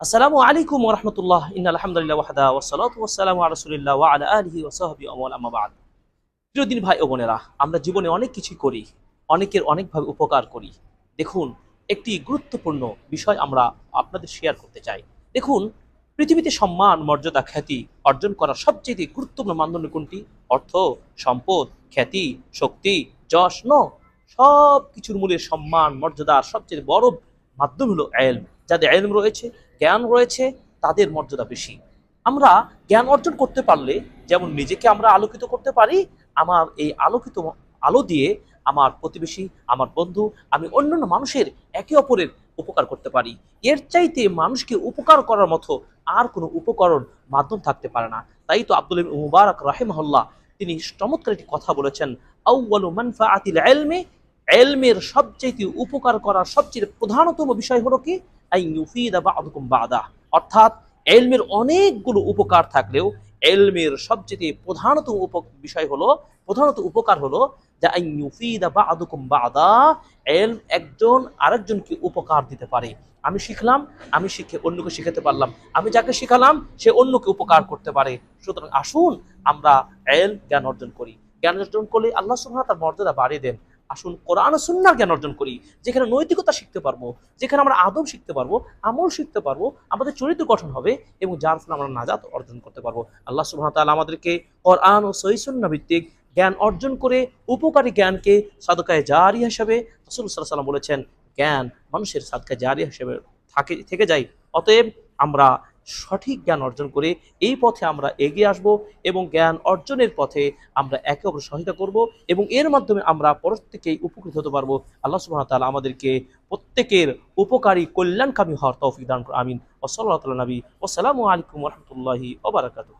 আসসালামু আলাইকুম ওরহমতুল্লাহ ইন্না আলহামদুলিল্লাহ ওয়াহদা আলা আলিহি ওয়া সাহবিহি ওয়া আম্মা বাদ। প্রিয়দিন ভাই ও বোনেরা, আমরা জীবনে অনেক কিছু করি, অনেকের অনেকভাবে উপকার করি। দেখুন, একটি গুরুত্বপূর্ণ বিষয় আমরা আপনাদের শেয়ার করতে চাই। দেখুন, পৃথিবীতে সম্মান, মর্যাদা, খ্যাতি অর্জন করার সবচেয়ে গুরুত্বপূর্ণ মানদণ্ড কোনটি? অর্থ, সম্পদ, খ্যাতি, শক্তি, যশ, ন। সব কিছুর মূলে সম্মান মর্যাদার সবচেয়ে বড় মাধ্যম হলো এলম। যাদের এলম রয়েছে জ্ঞান রয়েছে, তাদের মর্যাদা বেশি। আমরা জ্ঞান অর্জন করতে পারলে, যেমন নিজেকে আমরা আলোকিত করতে পারি, আমার এই আলোকিত আলো দিয়ে আমার প্রতিবেশী, আমার বন্ধু, আমি অন্যান্য মানুষের একে অপরের উপকার করতে পারি। এর চাইতে মানুষকে উপকার করার মতো আর কোনো উপকরণ মাধ্যম থাকতে পারে না। তাই তো আব্দুল মুবারক রাহিমাহুল্লাহ, তিনি চমৎকার একটি কথা বলেছেন আউয়ালু মানফাআতিল ইলমি এলমের সবচেয়ে উপকার করার সবচেয়ে প্রধানতম বিষয় হলো কি? অর্থাৎ এলমের অনেকগুলো উপকার থাকলেও এলমের সবচেয়ে প্রধানত উপ- বিষয় হলো, প্রধানত উপকার হলো যে ইউফিদা এলম একজন আরেকজনকে উপকার দিতে পারে। আমি শিখলাম, আমি শিখে অন্যকে শিখাতে পারলাম। আমি যাকে শিখালাম, সে অন্যকে উপকার করতে পারে। সুতরাং আসুন আমরা এল জ্ঞান অর্জন করি। জ্ঞান অর্জন করলে আল্লাহ সুবহানাহু তার মর্যাদা বাড়িয়ে দেন। আসুন কোরআন ও সুন্নাহর জ্ঞান অর্জন করি, যেখানে নৈতিকতা শিখতে পারব, যেখানে আমরা আদব শিখতে পারব, আমল শিখতে পারব, আমাদের চরিত্র গঠন হবে এবং যার ফলে আমরা নাজাত অর্জন করতে পারব। আল্লাহ সুবহানাহু তাআলা আমাদেরকে কোরআন ও সহিহ সুন্নাহ ভিত্তিক জ্ঞান অর্জন করে উপকারী জ্ঞানকে সাদকায় জারি হিসাবে রাসূল ওয়াসাল্লাম বলেছেন, জ্ঞান মানুষের সাদকায় জারি হিসেবে থাকে, থেকে যায়। অতএব আমরা সঠিক জ্ঞান অর্জন করে এই পথে আমরা এগিয়ে আসব এবং জ্ঞান অর্জনের পথে আমরা একে অপর সহায়তা করব এবং এর মাধ্যমে আমরা প্রত্যেকেই উপকৃত হতে পারব। আল্লাহ সুবাহ তালা আমাদেরকে প্রত্যেকের উপকারী, কল্যাণকামী হওয়ার তৌফিক দান করে আমিন। ওসল্লাহ তালা নবী। ওসালামু আলাইকুম রহমতুল্লাহি ওবরাকাতু